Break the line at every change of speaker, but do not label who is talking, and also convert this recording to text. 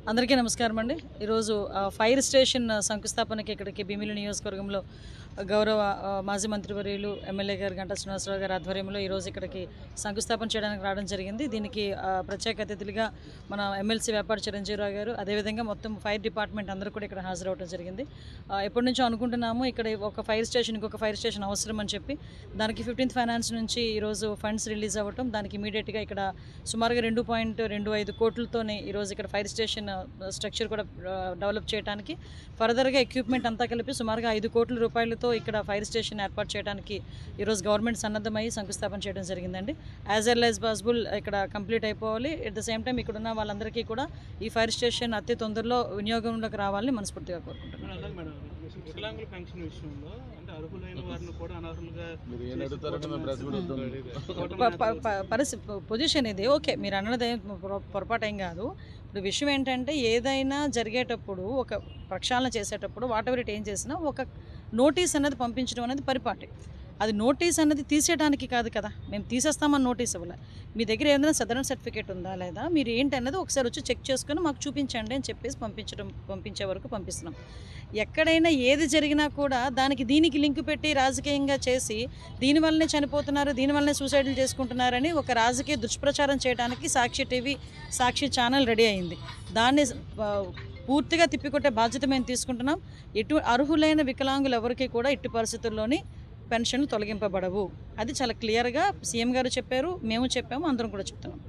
అందరికీ నమస్కారం అండి ఈరోజు ఆ, ఫైర్ స్టేషన్ శంకుస్థాపనకి ఇక్కడికి భీమిలి నియోజకవర్గంలో గౌరవ మాజీ మంత్రివర్యులు ఎమ్మెల్యే గారు గంటా శ్రీనివాసరావు గారి ఆధ్వర్యంలో ఈరోజు ఇక్కడికి శంకుస్థాపన చేయడానికి రావడం జరిగింది. దీనికి ప్రత్యేక అతిథులుగా మన ఎమ్మెల్సీ వ్యాపారి చిరంజీవిరావు గారు అదేవిధంగా మొత్తం ఫైర్ డిపార్ట్మెంట్ అందరూ కూడా ఇక్కడ హాజరవడం జరిగింది. ఎప్పటి నుంచో అనుకుంటున్నాము ఇక్కడ ఒక ఫైర్ స్టేషన్ ఇంకొక ఫైర్ స్టేషన్ అవసరం అని చెప్పి. దానికి ఫిఫ్టీన్త్ ఫైనాన్స్ నుంచి ఈరోజు ఫండ్స్ రిలీజ్ అవ్వటం దానికి ఇమీడియట్గా ఇక్కడ సుమారుగా రెండు పాయింట్ రెండు ఐదు కోట్లతోనే ఈరోజు ఇక్కడ ఫైర్ స్టేషన్ స్ట్రక్చర్ కూడా డెవలప్ చేయడానికి ఫర్దర్గా ఎక్విప్మెంట్ అంతా కలిపి సుమారుగా ఐదు కోట్ల రూపాయలతో ఇక్కడ ఫైర్ స్టేషన్ ఏర్పాటు చేయడానికి ఈరోజు గవర్నమెంట్ సన్నద్ధమై శంకుస్థాపన చేయడం జరిగిందండి. యాజ్ ఎల్ యాజ్ పాసిబుల్ ఇక్కడ కంప్లీట్ అయిపోవాలి. ఎట్ ద సేమ్ టైం ఇక్కడ ఉన్న వాళ్ళందరికీ కూడా ఈ ఫైర్ స్టేషన్ అతి తొందరలో వినియోగంలోకి రావాలని మనస్ఫూర్తిగా కోరుకుంటున్నాను
అంటే
పొజిషన్ ఇది. ఓకే మీరు అన్నది పొరపాటు ఏం కాదు. ఇప్పుడు విషయం ఏంటంటే ఏదైనా జరిగేటప్పుడు ఒక ప్రక్షాళన చేసేటప్పుడు వాట్ ఎవర్ ఇట్ ఏం చేసినా ఒక నోటీస్ అనేది పంపించడం అనేది పరిపాటి. అది నోటీస్ అనేది తీసేయడానికి కాదు కదా. మేము తీసేస్తామని నోటీస్ ఇవ్వలే. మీ దగ్గర ఏదైనా సదరన్ సర్టిఫికేట్ ఉందా లేదా? మీరు ఏంటి అనేది ఒకసారి వచ్చి చెక్ చేసుకుని మాకు చూపించండి అని చెప్పేసి పంపించడం పంపించే వరకు పంపిస్తున్నాం. ఎక్కడైనా ఏది జరిగినా కూడా దానికి దీనికి లింక్ పెట్టి రాజకీయంగా చేసి దీనివల్లనే చనిపోతున్నారు దీనివల్లనే సూసైడ్లు చేసుకుంటున్నారని ఒక రాజకీయ దుష్ప్రచారం చేయడానికి Sakshi TV Sakshi channel ready అయింది. దాన్ని పూర్తిగా తిప్పికొట్టే బాధ్యత మేము తీసుకుంటున్నాం. ఎటు అర్హులైన వికలాంగులు ఎవరికి కూడా ఎట్టి పరిస్థితుల్లోని పెన్షన్లు తొలగింపబడవు. అది చాలా క్లియర్గా సీఎం గారు చెప్పారు మేము చెప్పాము అందరం కూడా చెప్తున్నాం.